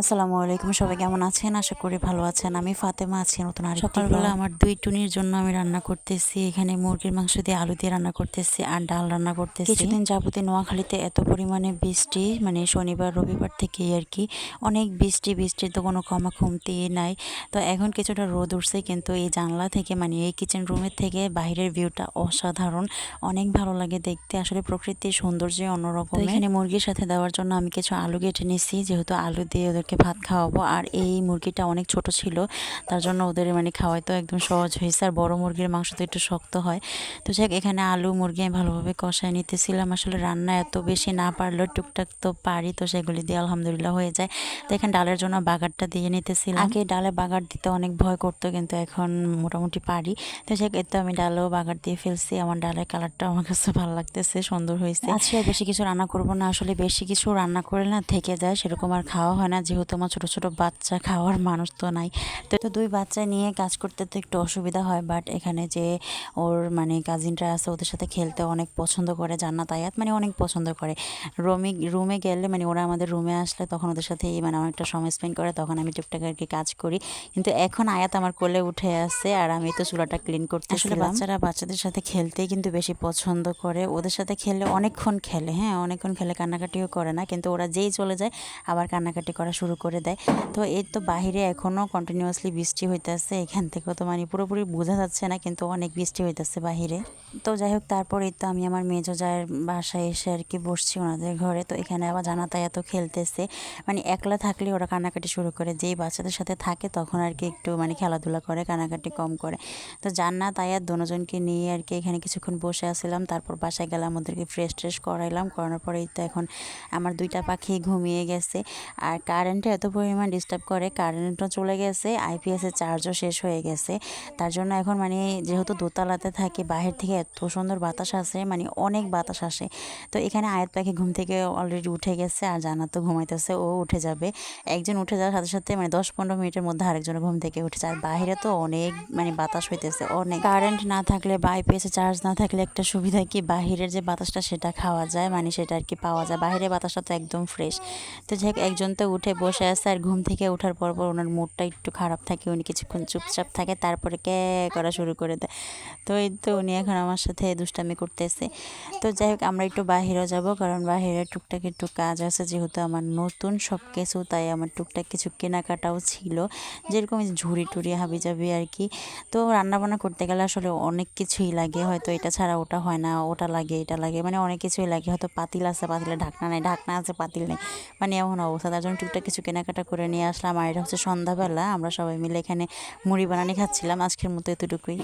আসসালামু আলাইকুম সবাই কেমন আছেন? আশা করি ভালো আছেন। আমি ফাতেমা আছি নতুন আর সকালবেলা আমার দুই টুনির জন্য আমি রান্না করতেছি। এখানে মুরগির মাংস দিয়ে আলু দিয়ে রান্না করতেছি আর ডাল রান্না করতেছি। কিছুদিন যাবতীয় নোয়াখালীতে এত পরিমাণে বৃষ্টি মানে শনিবার রবিবার থেকে আর কি অনেক বৃষ্টি বৃষ্টির তো কোনো কমা কমতি নাই। তো এখন কিছুটা রোদ উঠছে কিন্তু এই জানলা থেকে মানে এই কিচেন রুমের থেকে বাইরের ভিউটা অসাধারণ। অনেক ভালো লাগে দেখতে। আসলে প্রকৃতির সৌন্দর্য অন্যরকম এখানে মুরগির সাথে দেওয়ার জন্য আমি কিছু আলু কেটে নিছি। যেহেতু আলু দিয়ে ওদেরকে ভাত খাওয়াবো। আর এই মুরগিটা অনেক ছোট ছিল তার জন্য ওদের মানে খাওয়াই তো একদম সহজ হয়েছে। আর বড় মুরগির মাংস তো একটু শক্ত হয়। তো যাক এখানে আলু মুরগি আমি ভালোভাবে কষায় নিতেছিলাম। আসলে রান্না এত বেশি না পারলেও টুকটাক তো পারি তো সেগুলি দিয়ে আলহামদুলিল্লাহ হয়ে যায়। তো এখানে ডালের জন্য বাগারটা দিয়ে নিতেছিলাম। আগে ডালে বাগার দিতে অনেক ভয় করতো কিন্তু এখন মোটামুটি পারি। তো এতে আমি ডালেও বাগার দিয়ে ফেলছি। আমার ডালের কালারটা আমার কাছে ভালো লাগতেছে সুন্দর হয়েছে। আজকে বেশি কিছু রান্না করব না। আসলে বেশি কিছু রান্না করে না থেকে যায় সেরকম আর খাওয়া হয় না। যেহেতু আমার ছোট ছোট বাচ্চা খাওয়ার মানুষ তো নাই। তো দুই বাচ্চা নিয়ে কাজ করতে তো একটু অসুবিধা হয় বাট এখানে যে ওর মানে কাজিনরা আছে ওদের সাথে খেলতে অনেক পছন্দ করে জান্নাত আয়াত মানে অনেক পছন্দ করে। রুমে রুমে গেলে মানে ওরা আমাদের রুমে আসলে তখন ওদের সাথে মানে অনেকটা সময় স্পেন্ড করে তখন আমি টুকটাক আর কি কাজ করি। কিন্তু এখন আয়াত আমার কোলে উঠে আসে আর আমি তো চুলাটা ক্লিন করতে আসলে বাচ্চারা বাচ্চাদের সাথে খেলতেই কিন্তু বেশি পছন্দ করে। ওদের সাথে খেললে অনেকক্ষণ খেলে হ্যাঁ অনেকক্ষণ খেলে কান্নাকাটিও করে না কিন্তু ওরা যেই চলে যায় আবার কান্নাকাটি করা শুরু করে দেয়। তো এই তো বাহিরে এখনও কন্টিনিউয়াসলি বৃষ্টি হইতেছে এখান থেকেও। তো মানে পুরোপুরি বোঝা যাচ্ছে না, কিন্তু অনেক বৃষ্টি হইতেছে বাহিরে। তো যাই হোক, তারপরে তো আমি আমার মেজো জায়ের বাসায় এসে আর কি বসছি ওনাদের ঘরে। তো এখানে আবার জানাতা এত খেলতেছে। মানে একলা থাকলে ওরা কান্নাকাটি শুরু করে। যেই বাচ্চাদের সাথে থাকে তখন আর কি একটু মানে খেলাধুলা করে কানাকাটি কম করে। তো জান্নাত আয়াত দুজনকে নিয়ে আর কি এখানে কিছুক্ষণ বসে আসছিলাম তারপর বাসায় গেলাম, ওদেরকে ফ্রেশ ট্রেশ করাইলাম। করানোর পরেই তো এখন আমার দুইটা পাখি ঘুমিয়ে গেছে। আর কারেন্টে এত পরিমাণ ডিস্টার্ব করে কারেন্টও চলে গেছে আইপিএসের চার্জও শেষ হয়ে গেছে। তার জন্য এখন মানে যেহেতু দোতলাতে থাকি, বাহির থেকে এত সুন্দর বাতাস আসে মানে অনেক বাতাস আসে। তো এখানে আয়াত পাখি ঘুম থেকে অলরেডি উঠে গেছে আর জানাত তো ঘুমাইতেছে, ও উঠে যাবে। একজন উঠে যাওয়ার সাথে সাথে মানে দশ পনেরো মিনিটের মধ্যে আরেকজন ঘুম থেকে উঠেছে আর বাইরে তো অনেক মানে বাতাস হইতেছে, অনেক। কারেন্ট না থাকলে বা আইপিএসে চার্জ না থাকলে একটা সুবিধা কি? বাহিরের যে বাতাসটা সেটা খাওয়া যায় মানে সেটা আর কি পাওয়া যায়। বাইরের বাতাসটা তো একদম ফ্রেশ তো যাই একজন তো উঠে বসে আছে আর ঘুম থেকে ওঠার পর পর ওনার মুডটা একটু খারাপ থাকে, উনি কিছুক্ষণ চুপচাপ থাকে, তারপরে কে করা শুরু করে দেয়। তো এই তো উনি এখন আমার সাথে দুষ্টামি করতেছে। তো যাই হোক, আমরা একটু বাহিরেও যাব কারণ বাহিরে টুকটাক একটু কাজ আছে যেহেতু আমার নতুন সব কিছু তাই আমার টুকটাক কিছু কেনাকাটাও ছিল। যেরকম ঝুড়ি টুড়ি হাবি যাবি আর কি। তো রান্নাবান্না করতে গেলে আসলে অনেক কিছুই লাগে, হয়তো এটা ছাড়া ওটা হয় না, ওটা লাগে, এটা লাগে মানে অনেক কিছুই লাগে। হয়তো পাতিল আছে পাতিলে ঢাকনা নেই, ঢাকনা আছে, পাতিল নেই মানে এমন অবস্থা। তার জন্য টুকটাক কিছু কেনাকাটা করে নিয়ে আসলাম। আর এটা হচ্ছে সন্ধ্যাবেলা। আমরা সবাই মিলে এখানে মুড়ি বানানি খাচ্ছিলাম। আজকের মতো এতটুকুই।